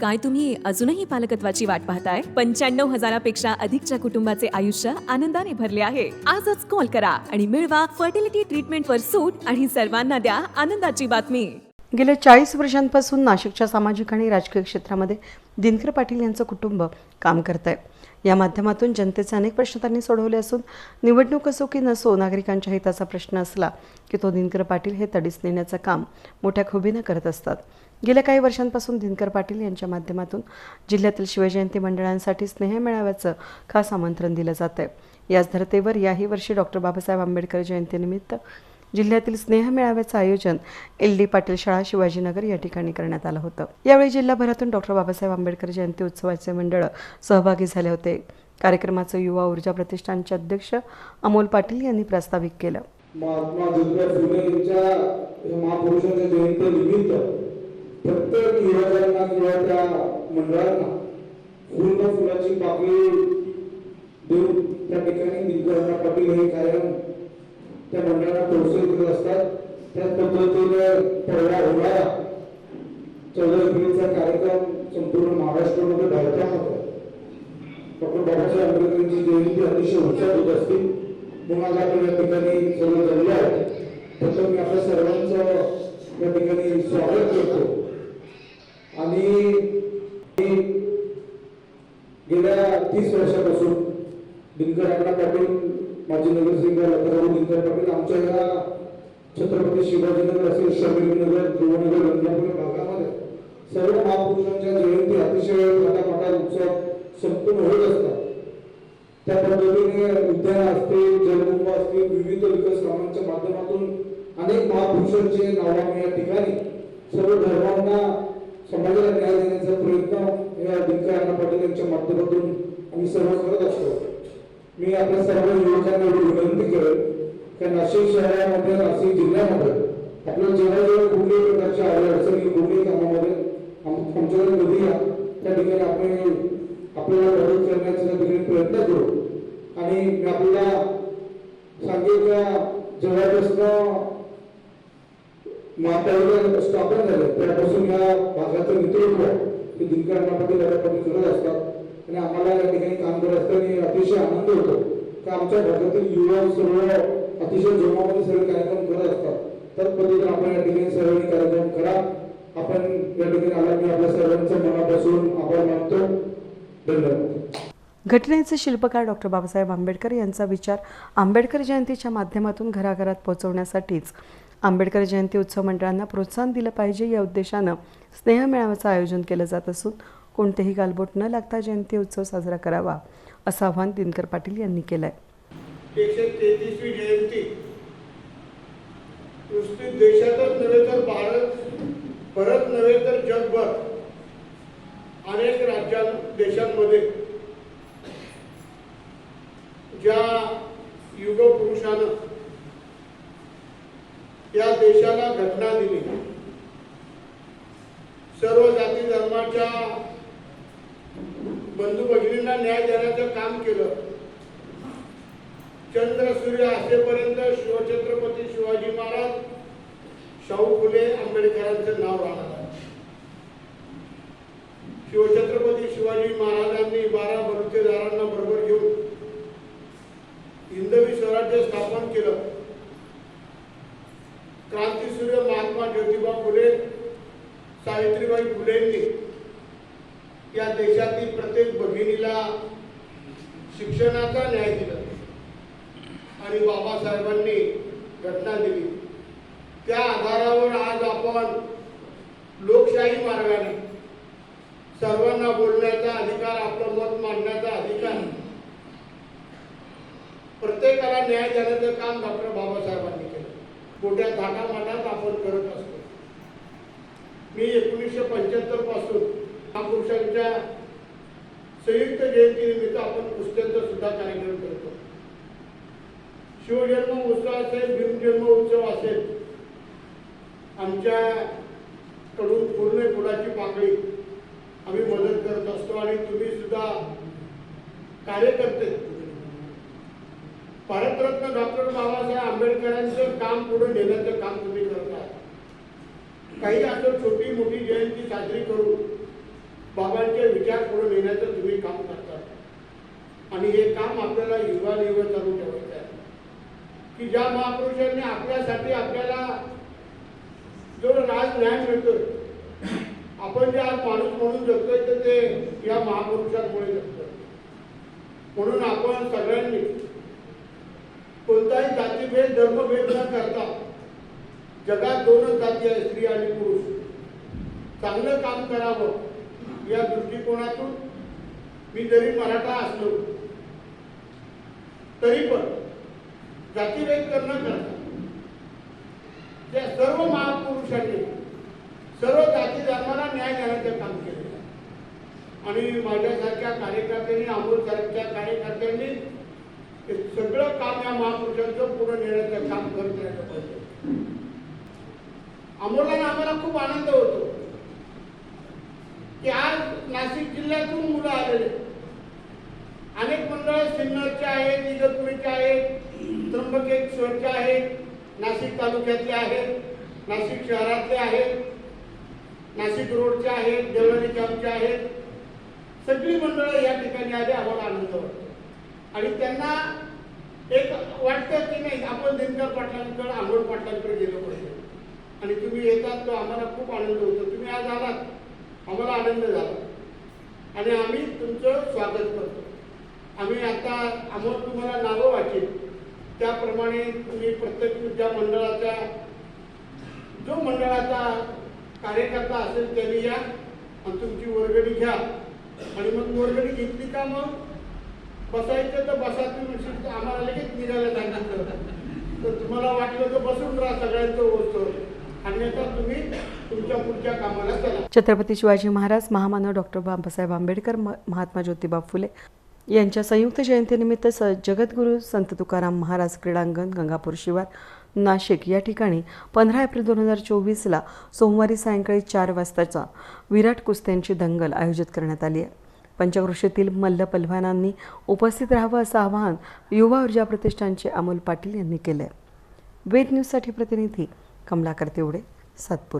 काय तुम्ही अजूनही पालकत्वाची वाट पाहताय? पंच्याण्णव हजारापेक्षा अधिकच्या कुटुंबाचे आयुष्य आनंदाने भरले आहे. आजच कॉल करा आणि मिळवा फर्टिलिटी ट्रीटमेंटवर सूट आणि सर्वांना द्या आनंदाची बातमी. गेल्या चाळीस वर्षांपासून नाशिकच्या सामाजिक आणि राजकीय क्षेत्रामध्ये दिनकर पाटील यांचं कुटुंब काम करत आहे या माध्यमातून जनतेचे अनेक प्रश्न त्यांनी सोडवले असून निवडणूक असो की नसो नागरिकांच्या हिताचा प्रश्न असला की तो दिनकर पाटील हे तडीस नेण्याचं काम मोठ्या खुबीनं करत असतात. गेल्या काही वर्षांपासून दिनकर पाटील यांच्या माध्यमातून जिल्ह्यातील शिवजयंती मंडळांसाठी स्नेह मेळाव्याचं खास आमंत्रण दिलं जात आहे याच धर्तेवर याही वर्षी डॉक्टर बाबासाहेब आंबेडकर जयंतीनिमित्त जिल्ह्यातील स्नेह मेळाव्याचं आयोजन एल डी पाटील शाळा शिवाजीनगर या ठिकाणी करण्यात आलं होतं. यावेळी जिल्हाभरातून डॉक्टर बाबासाहेब आंबेडकर जयंती उत्सवाचे मंडळ सहभागी झाले होते. कार्यक्रमाचं युवा ऊर्जा प्रतिष्ठानचे अध्यक्ष अमोल पाटील यांनी प्रास्ताविक केलं. महात्मा ज्योतिबा फुले यांच्या या महापुरुषाच्या जयंती निमित्त प्रत्येक युवकांना किंवा त्या मंडळांना पूर्ण फुलाची पाकळी देऊन त्या ठिकाणी दिग्गजांना पाटील हे कायम त्या मंडळाला प्रोत्साहित करत असतात. त्याच पद्धतीने पहिला होणारा चौदा एप्रिलचा कार्यक्रम संपूर्ण महाराष्ट्रामध्ये भरता होता डॉक्टर बाबासाहेब आंबेडकरांची जयंती अतिशय उत्साहात होत असते. म्हणून आज आपण या ठिकाणी सर्व जमले आहोत प्रथम मी आपल्या सर्वांचं या ठिकाणी स्वागत करतो आणि गेल्या तीस वर्षापासून दिनकर अण्णा पाटील माजी नगरसेवक लताराम दिनकर पाटील आमच्या या छत्रपती शिवाजीनगर असेल शबरीनगर ध्रुवनगर गंगापूर भागामध्ये सर्व महापुरुषांच्या जयंती अतिशय मोठा उत्सव संपूर्ण होत असतात. त्या पद्धतीने उद्यान असतील जलकुंभ असतील विविध विकास कामांच्या माध्यमातून अनेक महापुरुषांचे नाव या ठिकाणी सर्व धर्मांना समाजाला न्याय देण्याचा प्रयत्न या दिनकर अण्णा पाटील यांच्या माध्यमातून आम्ही सर्व करत असतो. मी आपल्या सर्व युवकांना विनंती करेन त्या नाशिक शहरामध्ये नाशिक जिल्ह्यामध्ये? आपल्या जेव्हा जेव्हा कुठल्याही प्रकारच्या अडचणी कुठल्याही कामामध्ये? आम- आमच्याकडे कधी या? त्या ठिकाणी आपण आपल्याला मदत करण्याचा त्या ठिकाणी प्रयत्न करू. आणि मी आपल्याला सांगेल का जेव्हापासून माताईला स्थापन झालं. त्यापासून या भागाचं नेतृत्व हे दिनकर अण्णा पाटील पाटील करत असतात. आणि आम्हाला या ठिकाणी काम करत असताना अतिशय आनंद होतो. का आमच्या भागातील युवा सर्व अतिशय जोमामध्ये सगळे कार्यक्रम करत असतात. तर पद्धतीने आपण या ठिकाणी सर्वांनी कार्यक्रम करा. आपण या ठिकाणी आला आपल्या सर्वांचं मनापासून आभार मानतो. धन्यवाद. घटनेचे शिल्पकार डॉक्टर बाबासाहेब आंबेडकर यांचा विचार आंबेडकर जयंतीच्या माध्यमातून घराघरात पोहोचवण्यासाठीच. आंबेडकर जयंती उत्सव मंडळांना प्रोत्साहन दिलं पाहिजे या उद्देशानं स्नेह मेळाव्याचं आयोजन केलं जात असून कोणतेही गालबोट न लागता जयंती उत्सव साजरा करावा असं आवाहन दिनकर पाटील यांनी केलं आहे एकशे तेहतीसवी जयंती नुसती देशातच नव्हे तर भारत भारत नव्हे तर जगभर अनेक राज्यां देशांमध्ये. ज्या युगपुरुषानं या देशाला घटना दिली. सर्व जाती धर्माच्या बंधू भगिनींना न्याय देण्याचं काम केलं. चंद्र सूर्य असेपर्यंत शिवछत्रपती शिवाजी महाराज शाहू फुले आंबेडकरांचं नाव राहणार आहे. शिवछत्रपती शिवाजी महाराजांनी बारा बलुतेदारांना बरोबर घेऊन हिंदवी स्वराज्य स्थापन केलं. क्रांतीसूर्य महात्मा ज्योतिबा फुले सावित्रीबाई फुलेंनी या देशातील प्रत्येक भगिनीला शिक्षणाचा न्याय दिला. आणि बाबासाहेबांनी घटना दिली. त्या आधारावर आज आपण लोकशाही मार्गाने सर्वांना बोलण्याचा अधिकार आपलं मत मांडण्याचा अधिकार प्रत्येकाला न्याय देण्याचं काम डॉक्टर बाबासाहेबांनी केलं. मोठ्या थाटामाटात आपण करत असतो. मी एकोणीसशे पंच्याहत्तरपासून महापुरुषांच्या संयुक्त जयंतीनिमित्त आपण पुस्तकांचा सुद्धा कार्यक्रम करतो. शिवजन्म उत्सव असेल भीमजन्म उत्सव असेल आमच्याकडून पूर्ण गुलाची पाकळी आम्ही मदत करत असतो आणि तुम्ही सुद्धा कार्यकर्ते. भारतरत्न डॉक्टर बाबासाहेब आंबेडकरांचं काम पुढे नेण्याचं काम तुम्ही करता काही असं छोटी मोठी जयंती साजरी करून बाबांचे विचार पुढे नेण्याचं तुम्ही काम करता आणि हे काम आपल्याला युवा युवा चालू ठेवायचं आहे. की ज्या महापुरुषांनी आपल्यासाठी आपल्याला जो राज न्याय मिळतोय आपण जे आज माणूस म्हणून जगतोय तर ते या महापुरुषांमुळे जगतोय. म्हणून आपण सगळ्यांनी कोणताही जातीभेद धर्मभेद न करता जगात दोनच जाती आहे स्त्री आणि पुरुष. चांगलं काम करावं या दृष्टिकोनातून मी जरी मराठा असलो तरी पण जातीभेद करणं करता. त्या सर्व महापुरुषांनी सर्व जाती धर्माला न्याय देण्याचं काम केलेलं आहे. आणि माझ्यासारख्या कार्यकर्त्यांनी अमोलसारख्या कार्यकर्त्यांनी सगळं काम या महापुरुषांचं पुढे नेण्याचं काम करत राहिलं पाहिजे. अमोलाने आम्हाला खूप आनंद होतो. की आज नाशिक जिल्ह्यातून मुलं आलेले अनेक मंडळ सिन्नरचे आहेत इगतपुरीचे आहेत. त्र्यंबकेश्वरचे आहेत नाशिक तालुक्यातले आहेत नाशिक शहरातले आहेत नाशिक रोडचे आहेत देवळी कॅम्पचे आहेत. सगळी मंडळं या ठिकाणी आली आम्हाला आनंद वाटतो आणि त्यांना एक वाटतं की नाही आपण दिनकर पाटलांकडे आंघोळ पाटलांकडे गेलो पाहिजे. आणि तुम्ही येतात तो आम्हाला खूप आनंद होतो. तुम्ही आज आलात आम्हाला आनंद झाला. आणि आम्ही तुमचं स्वागत करतो. आम्ही आता आम्हाला तुम्हाला नावं वाचेल त्याप्रमाणे तुम्ही प्रत्येक ज्या मंडळाचा जो मंडळाचा कार्यकर्ता असेल त्याने या आणि तुमची वर्गणी घ्या. आणि मग वर्गणी घेतली का मग? बसायचं तर बसा तुम्ही आम्हाला लगेच निघायला सांगितलं तर तुम्हाला वाटलं तर बसून राहा सगळ्यांचं होतं अन्यथा तुम्ही तुमच्या पुढच्या कामाला चला. छत्रपती शिवाजी महाराज महामानव डॉक्टर बाबासाहेब आंबेडकर महात्मा ज्योतिबा फुले. यांच्या संयुक्त जयंतीनिमित्त स जगद्गुरू संत तुकाराम महाराज क्रीडांगण गंगापूर शिवार नाशिक या ठिकाणी पंधरा एप्रिल दोन हजार चोवीसला सोमवारी सायंकाळी चार वाजताचा विराट कुस्त्यांची दंगल आयोजित करण्यात आली आहे. पंचक्रोशीतील मल्ल पलवानांनी उपस्थित राहावं असं आवाहन युवा ऊर्जा प्रतिष्ठानचे अमोल पाटील यांनी केलं आहे वेद न्यूजसाठी प्रतिनिधी कमलाकर तेवडे सातपूर.